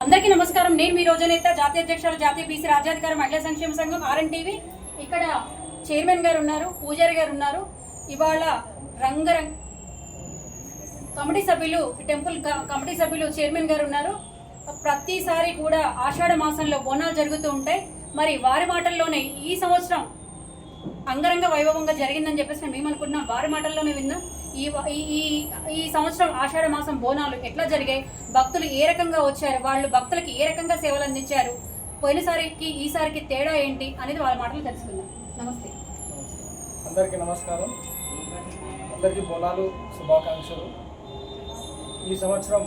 అందరికీ నమస్కారం. నేను మీ రోజునేత జాతీయ అధ్యక్షులు జాతీయ బీసీ రాజ్యాధికార మహిళా సంక్షేమ సంఘం ఆర్ఎన్ టీవీ ఇక్కడ చైర్మన్ గారు ఉన్నారు పూజారి గారు ఉన్నారు ఇవాళ రంగరంగ కమిటీ సభ్యులు టెంపుల్ కమిటీ సభ్యులు చైర్మన్ గారు ఉన్నారు ప్రతిసారి కూడా ఆషాఢ మాసంలో బోనాలు జరుగుతూ ఉంటాయి. మరి వారి మాటల్లోనే ఈ సంవత్సరం అంగరంగ వైభవంగా జరిగిందని చెప్పేసి మేము ఏమనుకుంటున్నాం వారి మాటల్లోనే విన్నాం ఈ ఈ- ఈ ఈ సంవత్సరం ఆషాఢ మాసం బోనాలు ఎట్లా జరిగాయి? భక్తులు ఏ రకంగా వచ్చారు? వాళ్ళు భక్తులకి ఏ రకంగా సేవలు అందించారు? పోయినసారికి ఈసారికి తేడా ఏంటి అనేది వాళ్ళ మాటలు తెలుసుకుందాం. నమస్తే. అందరికీ నమస్కారం. అందరికీ బోనాలు శుభాకాంక్షలు. ఈ సంవత్సరం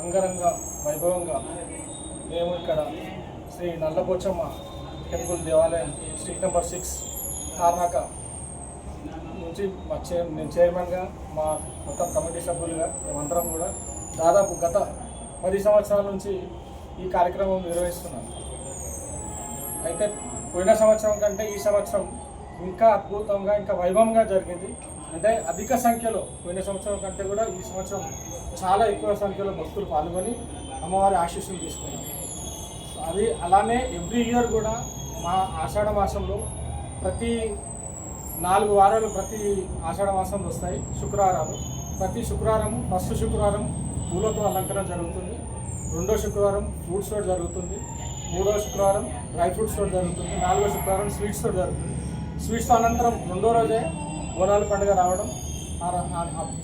అంగరంగ వైభవంగా మేము ఇక్కడ శ్రీ నల్లపోచమ్మ టెంపుల్ దేవాలయం స్ట్రీట్ నెంబర్ సిక్స్ తార్నాక నుంచి మా చైర్ నేను చైర్మన్గా మా మొత్తం కమిటీ సభ్యులుగా మేమందరం కూడా దాదాపు గత పది సంవత్సరాల నుంచి ఈ కార్యక్రమం నిర్వహిస్తున్నాం. అయితే పోయిన సంవత్సరం కంటే ఈ సంవత్సరం ఇంకా అద్భుతంగా ఇంకా వైభవంగా జరిగింది. అంటే అధిక సంఖ్యలో పోయిన సంవత్సరం కంటే కూడా ఈ సంవత్సరం చాలా ఎక్కువ సంఖ్యలో భక్తులు పాల్గొని అమ్మవారి ఆశీస్సులు తీసుకున్నారు సో అది అలానే ఎవ్రీ ఇయర్ కూడా మా ఆషాఢ మాసంలో ప్రతి నాలుగు వారాలు ప్రతి ఆషాఢ మాసంలో వస్తాయి శుక్రవారాలు. ప్రతి శుక్రవారం ఫస్ట్ శుక్రవారం పూలతో అలంకరణ జరుగుతుంది. రెండో శుక్రవారం ఫ్రూట్స్ తోటి జరుగుతుంది. మూడో శుక్రవారం డ్రై ఫ్రూట్స్ తోటి జరుగుతుంది. నాలుగో శుక్రవారం స్వీట్స్ తోటి జరుగుతుంది. స్వీట్స్ అనంతరం రెండో రోజే బోనాల పండుగ రావడం. ఆ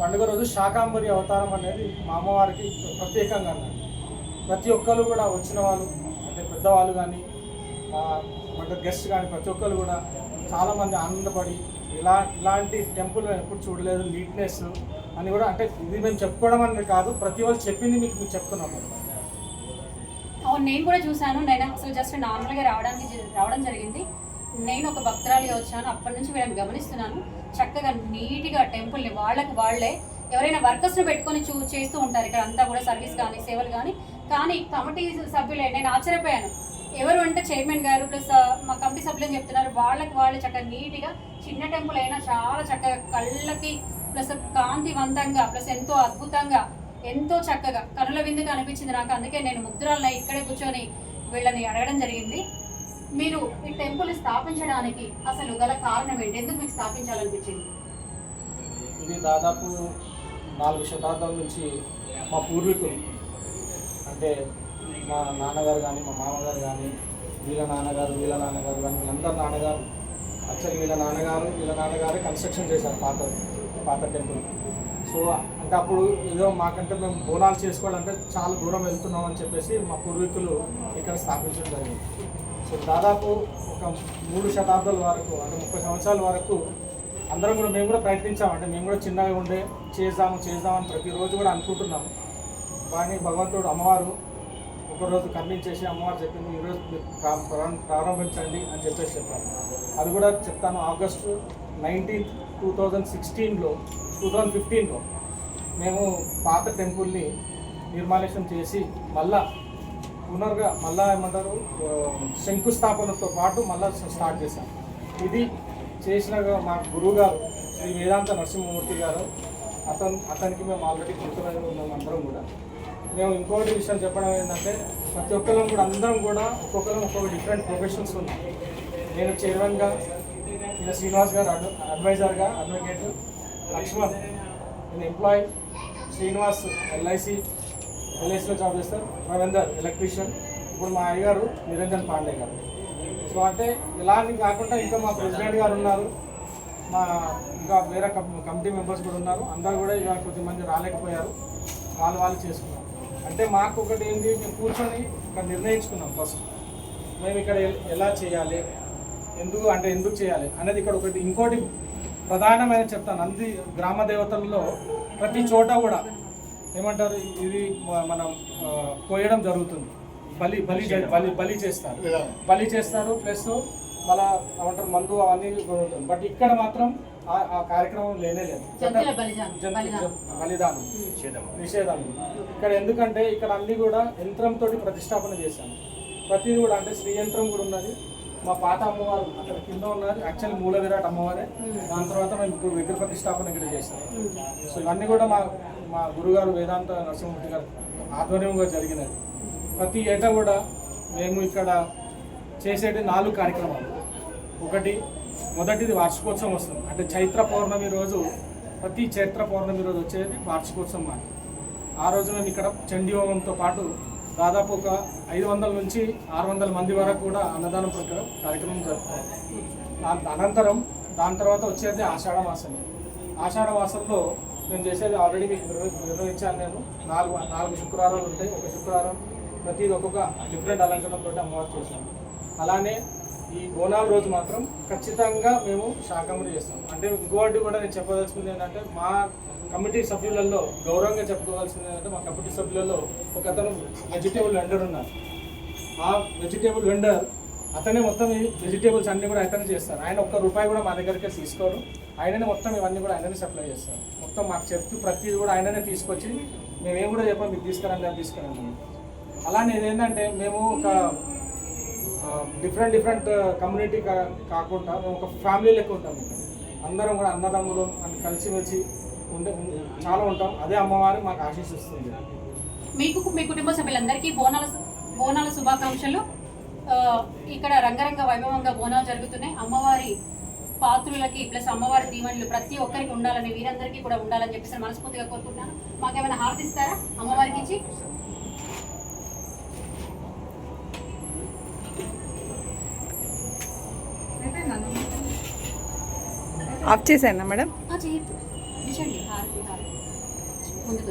పండుగ రోజు శాకాంబరి అవతారం అనేది మా అమ్మవారికి ప్రత్యేకంగా ప్రతి ఒక్కరు కూడా వచ్చిన వాళ్ళు అంటే పెద్దవాళ్ళు కానీ అంటే గెస్ట్ కానీ ప్రతి ఒక్కరు కూడా చాలామంది ఆనందపడి ఇలా ఇలాంటి టెంపుల్ ఎప్పుడు చూడలేదు నీట్నెస్ అని కూడా అంటే ఇది మేము చెప్పుకోవడం అనేది కాదు ప్రతి వాళ్ళు చెప్పింది మీకు మీకు చెప్తున్నాము అవును నేను కూడా చూశాను. నేను అసలు జస్ట్ నార్మల్గా రావడానికి రావడం జరిగింది. నేను ఒక భక్తురాలిగా వచ్చాను. అప్పటి నుంచి వీళ్ళని గమనిస్తున్నాను. చక్కగా నీట్గా టెంపుల్ని వాళ్ళకి వాళ్ళే ఎవరైనా వర్కర్స్ని పెట్టుకొని చూ చేస్తూ ఉంటారు. ఇక్కడ అంతా కూడా సర్వీస్ కానీ సేవలు కానీ. కానీ కమిటీ సభ్యులే నేను ఆశ్చర్యపోయాను. ఎవరు అంటే చైర్మన్ గారు ప్లస్ మా కమిటీ సభ్యులు చెప్తున్నారు. వాళ్ళకి వాళ్ళు చక్కగా నీట్గా చిన్న టెంపుల్ అయినా చాలా చక్కగా కళ్ళకి ప్లస్ కాంతివంతంగా ప్లస్ ఎంతో అద్భుతంగా ఎంతో చక్కగా కనుల విందుగా అనిపించింది నాకు. అందుకే నేను ముద్రాలను ఇక్కడే కూర్చొని వీళ్ళని అడగడం జరిగింది. మీరు ఈ టెంపుల్ స్థాపించడానికి అసలు గల కారణం ఏంటి? ఎందుకు మీకు స్థాపించాలనిపించింది? ఇది దాదాపు నాలుగు శతాబ్దాల నుంచి మా పూర్వీకులు అంటే మా నాన్నగారు కానీ మా మామగారు కానీ వీళ్ళ నాన్నగారు వీళ్ళ నాన్నగారు కానీ వీళ్ళందరి నాన్నగారు యాక్చువల్లీ వీళ్ళ నాన్నగారు వీళ్ళ నాన్నగారే కన్స్ట్రక్షన్ చేశారు పాత పాత టెంపుల్ సో అంటే అప్పుడు ఏదో మాకంటే మేము బోనాలు చేసుకోవాలంటే చాలా దూరం వెళ్తున్నాం అని చెప్పేసి మా పూర్వీకులు ఇక్కడ స్థాపించడం జరిగింది. సో దాదాపు ఒక మూడు శతాబ్దాల వరకు అంటే ముప్పై సంవత్సరాల వరకు అందరం కూడా మేము కూడా ప్రయత్నించాం. అంటే మేము కూడా చిన్నగా ఉండే చేద్దాము చేద్దామని ప్రతిరోజు కూడా అనుకుంటున్నాం. కానీ భగవంతుడు అమ్మవారు ఒకరోజు కన్విన్స్ అమ్మవారు చెప్పింది ఈరోజు ప్రారంభించండి అని చెప్పేసి చెప్పారు. అది కూడా చెప్తాను ఆగస్టు నైన్టీన్త్ టూ థౌజండ్ సిక్స్టీన్లో టూ థౌజండ్ ఫిఫ్టీన్లో మేము పాత టెంపుల్ని నిర్మాలేషన్ చేసి మళ్ళా పునర్గా మళ్ళా ఏమంటారు శంకుస్థాపనతో పాటు మళ్ళా స్టార్ట్ చేశాం. ఇది చేసిన మా గురువు గారు శ్రీ వేదాంత నరసింహమూర్తి గారు అతను అతనికి మేము ఆల్రెడీ కృతజ్ఞతలు ఉన్నాం అందరం కూడా. మేము ఇంకోటి విషయం చెప్పడం ఏంటంటే ప్రతి ఒక్కరం కూడా అందరం కూడా ఒక్కొక్కరం ఒక్కొక్క డిఫరెంట్ ప్రొఫెషన్స్ ఉన్నాం. నేను చైర్మన్గా నేను శ్రీనివాస్ గారు అడ్వ అడ్వైజర్గా అడ్వకేట్ లక్ష్మణ్ నేను ఎంప్లాయీ శ్రీనివాస్ ఎల్ఐసి ఎల్ఐసిలో జాబ్ చేస్తారు. రవీందర్ ఎలక్ట్రీషియన్ ఇప్పుడు మా అయ్యగారు నిరంజన్ పాండే గారు. సో అంటే ఇలాంటివి కాకుండా ఇంకా మా ప్రెసిడెంట్ గారు ఉన్నారు. మా ఇంకా వేరే కమిటీ మెంబర్స్ కూడా ఉన్నారు. అందరు కూడా ఇవాళ కొద్దిమంది రాలేకపోయారు. వాళ్ళు వాళ్ళు చేసుకున్నారు. అంటే మాకు ఒకటి ఏంటి మేము కూర్చొని ఇక్కడ నిర్ణయించుకున్నాం ఫస్ట్ మేము ఇక్కడ ఎలా చేయాలి ఎందుకు అంటే ఎందుకు చేయాలి అనేది ఇక్కడ ఒకటి ఇంకోటి ప్రధానమైన చెప్తాను. అంది గ్రామ దేవతల్లో ప్రతి చోట కూడా ఏమంటారు ఇది మనం కోయడం జరుగుతుంది. బలి బలి బలి బలి చేస్తారు. బలి చేస్తారు ప్లస్ మళ్ళా ఏమంటారు మందు అవన్నీ ఉంటుంది బట్ ఇక్కడ మాత్రం ఆ- కార్యక్రమం లేనే లేదు. బలిదానం. నిషేధం. ఇక్కడ ఎందుకంటే ఇక్కడ అన్ని కూడా యంత్రంతో ప్రతిష్టాపన చేశాను ప్రతిది కూడా అంటే శ్రీ యంత్రం కూడా ఉన్నది. మా పాత అమ్మవారు అక్కడ కింద ఉన్నది యాక్చువల్లీ మూల విరాట్ అమ్మవారే. దాని తర్వాత మేము ఇప్పుడు విగ్రహ ప్రతిష్టాపన ఇక్కడ చేశాం సో ఇవన్నీ కూడా మా మా గురుగారు వేదాంత నరసింహమూర్తి గారు ఆధ్వర్యంగా జరిగినది. ప్రతి ఏటా కూడా మేము ఇక్కడ చేసేటి నాలుగు కార్యక్రమాలు. ఒకటి మొదటిది వార్షికోత్సవం వస్తుంది. అంటే చైత్ర పౌర్ణమి రోజు ప్రతి చైత్ర పౌర్ణమి రోజు వచ్చేది వార్షికోత్సవం మాది ఆ రోజు మేము ఇక్కడ చండీ హోమంతో పాటు దాదాపు ఒక ఐదు వందల నుంచి ఆరు వందల మంది వరకు కూడా అన్నదానం ప్రకారం కార్యక్రమం జరుపుతాం. అనంతరం దాని తర్వాత వచ్చేది ఆషాఢ మాసం ఆషాఢ మాసంలో నేను చేసేది ఆల్రెడీ మీకు నిర్వహించాను నేను. నాలుగు నాలుగు శుక్రవారాలు ఉంటాయి. ఒక శుక్రవారం ప్రతిది ఒక్కొక్క డిఫరెంట్ అలంకరణతో అమ్మవారు చేశాను అలానే ఈ బోనాల రోజు మాత్రం ఖచ్చితంగా మేము శాకంబరి చేస్తాం. అంటే ఇంకోటి కూడా నేను చెప్పదలుచుకుంది ఏంటంటే మా కమిటీ సభ్యులలో గౌరవంగా చెప్పుకోవాల్సింది ఏంటంటే మా కమిటీ సభ్యులలో ఒక అతను వెజిటేబుల్ వెండర్ ఉన్నారు. ఆ వెజిటేబుల్ వెండర్ అతనే మొత్తం ఈ వెజిటేబుల్స్ అన్నీ కూడా అతనే చేస్తారు. ఆయన ఒక్క రూపాయి కూడా మా దగ్గరికి తీసుకోరు. ఆయననే మొత్తం ఇవన్నీ కూడా ఆయననే సప్లై చేస్తారు. మొత్తం మాకు చెప్తూ ప్రతిదీ కూడా ఆయననే తీసుకొచ్చి మేమేం కూడా చెప్పాం మీకు తీసుకురండి అది తీసుకురండి అలా అలానే ఏంటంటే మేము ఒక డిఫరెంట్ డిఫరెంట్ కమ్యూనిటీ కాకుండా మేము ఒక ఫ్యామిలీ లెక్క ఉంటాం అందరం కూడా అన్నదమ్ములు అని కలిసిమెలిసి ఉండే చాలా ఉంటాం. అదే అమ్మవారి మాకు ఆశీస్సుస్తుంది. మీకు మీ కుటుంబ సభ్యులందరికీ బోనాల బోనాల శుభాకాంక్షలు. ఇక్కడ రంగరంగ వైభవంగా బోనాలు జరుగుతున్నాయి. అమ్మవారి పాత్రులకి ప్లస్ అమ్మవారి దీవెనలు ప్రతి ఒక్కరికి ఉండాలని వీరందరికీ కూడా ఉండాలని చెప్పేసి మనస్ఫూర్తిగా కోరుకుంటున్నాను. మాకేమైనా హారతి ఇస్తారా అమ్మవారికి ఇచ్చి. ఆఫ్ చేశానా మేడం. ఆ, చేయొద్దు ఇచ్చండి ముందుకు